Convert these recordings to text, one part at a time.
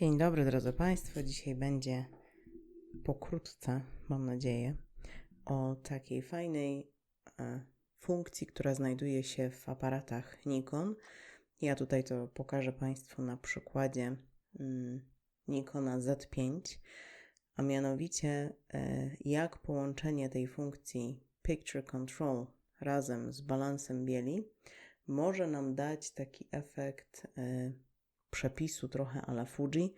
Dzień dobry, drodzy Państwo. Dzisiaj będzie pokrótce, mam nadzieję, o takiej fajnej e, funkcji, która znajduje się w aparatach Nikon. Ja tutaj to pokażę Państwu na przykładzie mm, Nikona Z5, a mianowicie e, jak połączenie tej funkcji Picture Control razem z balansem bieli może nam dać taki efekt e, przepisu trochę ala Fuji,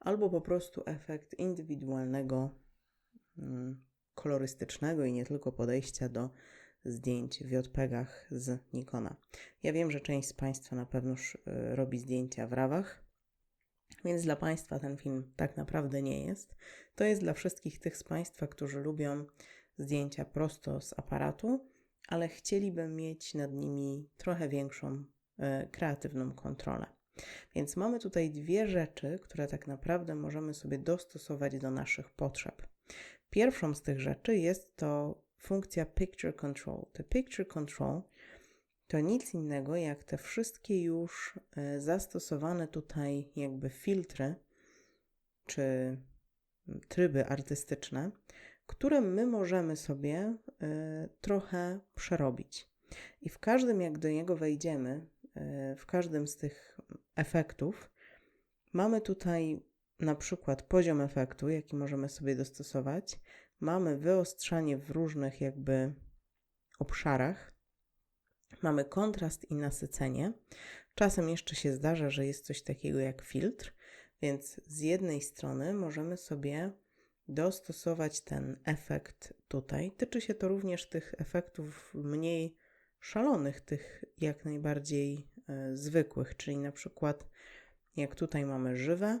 albo po prostu efekt indywidualnego, mm, kolorystycznego i nie tylko podejścia do zdjęć w JPEGach z Nikona. Ja wiem, że część z Państwa na pewno już y, robi zdjęcia w rawach, więc dla Państwa ten film tak naprawdę nie jest. To jest dla wszystkich tych z Państwa, którzy lubią zdjęcia prosto z aparatu, ale chcieliby mieć nad nimi trochę większą y, kreatywną kontrolę. Więc mamy tutaj dwie rzeczy, które tak naprawdę możemy sobie dostosować do naszych potrzeb. Pierwszą z tych rzeczy jest to funkcja Picture Control. Te Picture Control to nic innego jak te wszystkie już e, zastosowane tutaj jakby filtry czy tryby artystyczne, które my możemy sobie y, trochę przerobić. I w każdym, jak do niego wejdziemy, w każdym z tych efektów, mamy tutaj na przykład poziom efektu, jaki możemy sobie dostosować. Mamy wyostrzanie w różnych jakby obszarach. Mamy kontrast i nasycenie. Czasem jeszcze się zdarza, że jest coś takiego jak filtr, więc z jednej strony możemy sobie dostosować ten efekt tutaj. Tyczy się to również tych efektów mniej szalonych, tych jak najbardziej y, zwykłych, czyli na przykład jak tutaj mamy żywe,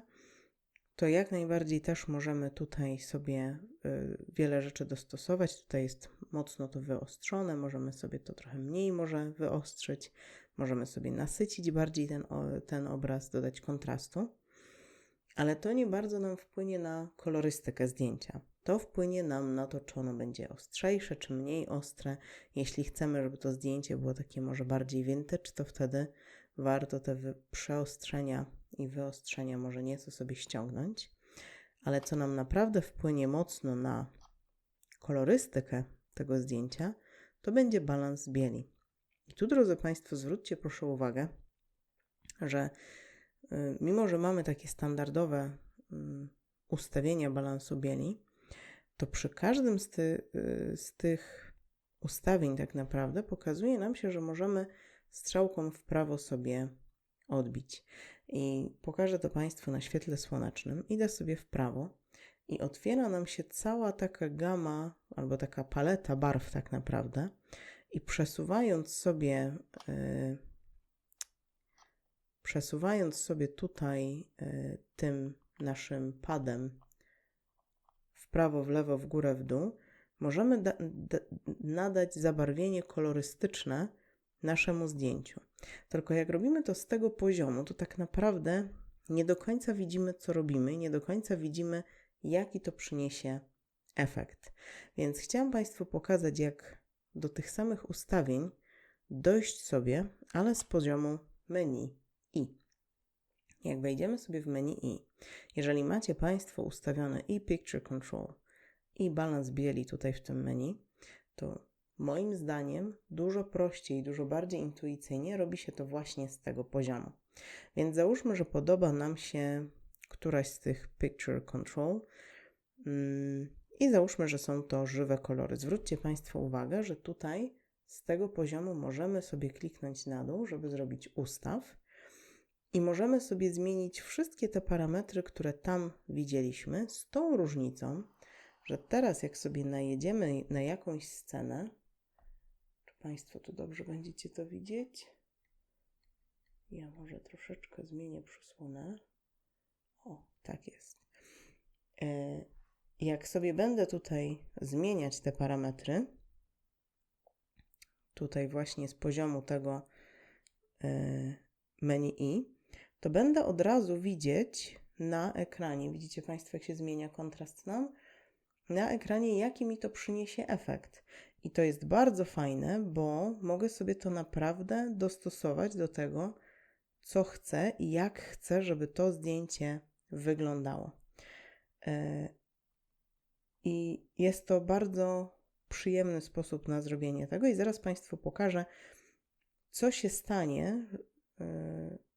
to jak najbardziej też możemy tutaj sobie y, wiele rzeczy dostosować. Tutaj jest mocno to wyostrzone, możemy sobie to trochę mniej może wyostrzyć, możemy sobie nasycić bardziej ten, ten obraz, dodać kontrastu ale to nie bardzo nam wpłynie na kolorystykę zdjęcia. To wpłynie nam na to, czy ono będzie ostrzejsze, czy mniej ostre. Jeśli chcemy, żeby to zdjęcie było takie może bardziej vintage, to wtedy warto te przeostrzenia i wyostrzenia może nieco sobie ściągnąć. Ale co nam naprawdę wpłynie mocno na kolorystykę tego zdjęcia, to będzie balans bieli. I tu, drodzy Państwo, zwróćcie proszę uwagę, że Y, mimo że mamy takie standardowe mm, ustawienia balansu bieli, to przy każdym z, ty, y, z tych ustawień tak naprawdę pokazuje nam się, że możemy strzałką w prawo sobie odbić. I pokażę to Państwu na świetle słonecznym. Idę sobie w prawo i otwiera nam się cała taka gama albo taka paleta barw tak naprawdę. I przesuwając sobie yy, Przesuwając sobie tutaj y, tym naszym padem prawo, w lewo, w górę, w dół, możemy nadać zabarwienie kolorystyczne naszemu zdjęciu. Tylko jak robimy to z tego poziomu, to tak naprawdę nie do końca widzimy, co robimy, nie do końca widzimy, jaki to przyniesie efekt. Więc chciałam Państwu pokazać, jak do tych samych ustawień dojść sobie, ale z poziomu menu. Jak wejdziemy sobie w menu i, jeżeli macie Państwo ustawione i Picture Control, i balans bieli tutaj w tym menu, to moim zdaniem dużo prościej, dużo bardziej intuicyjnie robi się to właśnie z tego poziomu. Więc załóżmy, że podoba nam się któraś z tych Picture Control mm, i załóżmy, że są to żywe kolory. Zwróćcie Państwo uwagę, że tutaj z tego poziomu możemy sobie kliknąć na dół, żeby zrobić ustaw i możemy sobie zmienić wszystkie te parametry, które tam widzieliśmy, z tą różnicą, że teraz jak sobie najedziemy na jakąś scenę, czy Państwo tu dobrze będziecie to widzieć? Ja może troszeczkę zmienię przysłonę. O, tak jest. E, jak sobie będę tutaj zmieniać te parametry, tutaj właśnie z poziomu tego e, menu i, to będę od razu widzieć na ekranie, widzicie Państwo, jak się zmienia kontrast nam, na ekranie, jaki mi to przyniesie efekt. I to jest bardzo fajne, bo mogę sobie to naprawdę dostosować do tego, co chcę i jak chcę, żeby to zdjęcie wyglądało. E, I jest to bardzo przyjemny sposób na zrobienie tego, i zaraz Państwu pokażę, co się stanie e,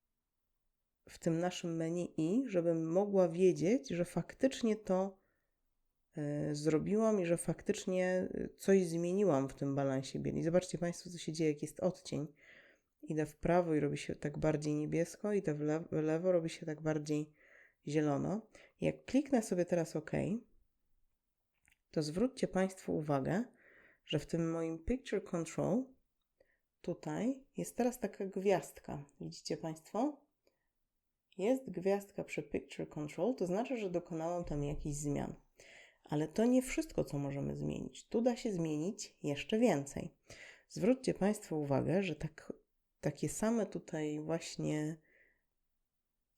w tym naszym menu i, żebym mogła wiedzieć, że faktycznie to e, zrobiłam i że faktycznie coś zmieniłam w tym balansie bieli. Zobaczcie Państwo, co się dzieje, jak jest odcień. Idę w prawo i robi się tak bardziej niebiesko, idę w lewo, w lewo robi się tak bardziej zielono. Jak kliknę sobie teraz OK, to zwróćcie Państwo uwagę, że w tym moim Picture Control tutaj jest teraz taka gwiazdka. Widzicie Państwo? Jest gwiazdka przy Picture Control, to znaczy, że dokonałam tam jakichś zmian. Ale to nie wszystko, co możemy zmienić. Tu da się zmienić jeszcze więcej. Zwróćcie Państwo uwagę, że tak, takie same tutaj właśnie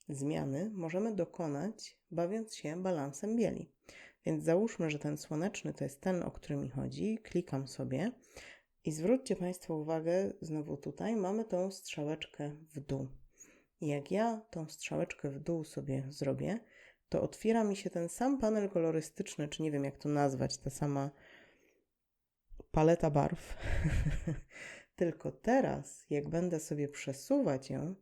zmiany możemy dokonać, bawiąc się balansem bieli. Więc załóżmy, że ten słoneczny to jest ten, o który mi chodzi. Klikam sobie i zwróćcie Państwo uwagę, znowu tutaj mamy tą strzałeczkę w dół. I jak ja tą strzałeczkę w dół sobie zrobię, to otwiera mi się ten sam panel kolorystyczny, czy nie wiem jak to nazwać, ta sama paleta barw. Tylko teraz, jak będę sobie przesuwać ją,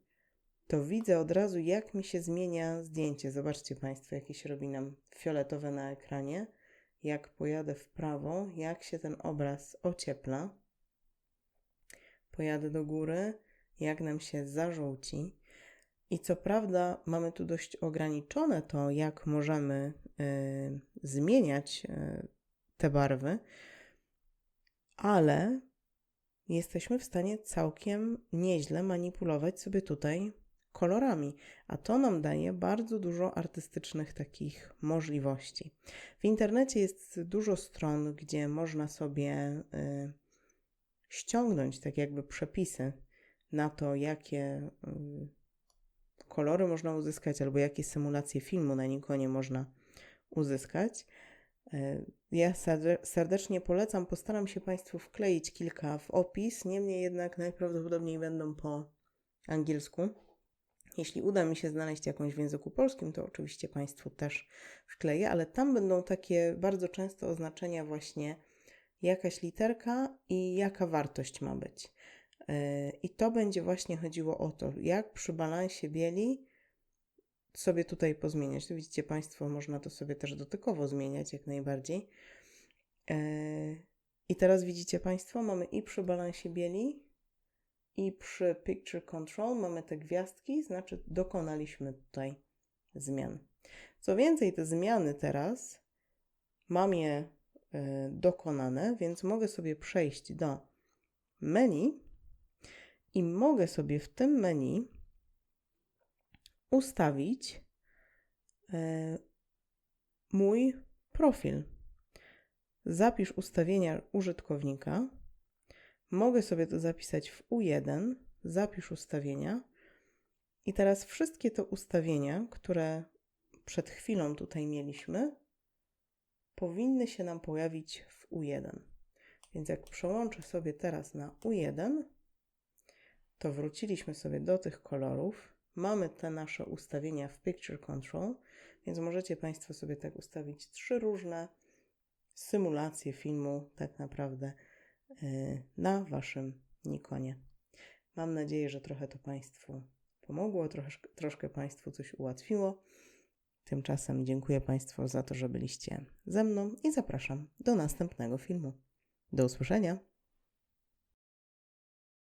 to widzę od razu, jak mi się zmienia zdjęcie. Zobaczcie Państwo, jakie się robi nam fioletowe na ekranie. Jak pojadę w prawo, jak się ten obraz ociepla. Pojadę do góry, jak nam się zażółci. I co prawda, mamy tu dość ograniczone to, jak możemy y, zmieniać y, te barwy, ale jesteśmy w stanie całkiem nieźle manipulować sobie tutaj kolorami, a to nam daje bardzo dużo artystycznych takich możliwości. W internecie jest dużo stron, gdzie można sobie y, ściągnąć tak jakby przepisy na to, jakie y, kolory można uzyskać, albo jakie symulacje filmu na Nikonie można uzyskać. Y, ja serdecznie polecam, postaram się Państwu wkleić kilka w opis, niemniej jednak najprawdopodobniej będą po angielsku. Jeśli uda mi się znaleźć jakąś w języku polskim, to oczywiście Państwu też wkleję, ale tam będą takie bardzo często oznaczenia właśnie jakaś literka i jaka wartość ma być. Yy, I to będzie właśnie chodziło o to, jak przy balansie bieli sobie tutaj pozmieniać. Widzicie Państwo, można to sobie też dotykowo zmieniać jak najbardziej. Yy, I teraz widzicie Państwo, mamy i przy balansie bieli, i przy Picture Control mamy te gwiazdki, znaczy dokonaliśmy tutaj zmian. Co więcej, te zmiany teraz mam je y, dokonane, więc mogę sobie przejść do menu i mogę sobie w tym menu ustawić y, mój profil. Zapisz ustawienia użytkownika Mogę sobie to zapisać w U1, zapisz ustawienia. I teraz wszystkie te ustawienia, które przed chwilą tutaj mieliśmy, powinny się nam pojawić w U1. Więc jak przełączę sobie teraz na U1, to wróciliśmy sobie do tych kolorów. Mamy te nasze ustawienia w Picture Control, więc możecie Państwo sobie tak ustawić trzy różne symulacje filmu, tak naprawdę Y, na Waszym Nikonie. Mam nadzieję, że trochę to Państwu pomogło, troszkę, troszkę Państwu coś ułatwiło. Tymczasem dziękuję Państwu za to, że byliście ze mną i zapraszam do następnego filmu. Do usłyszenia.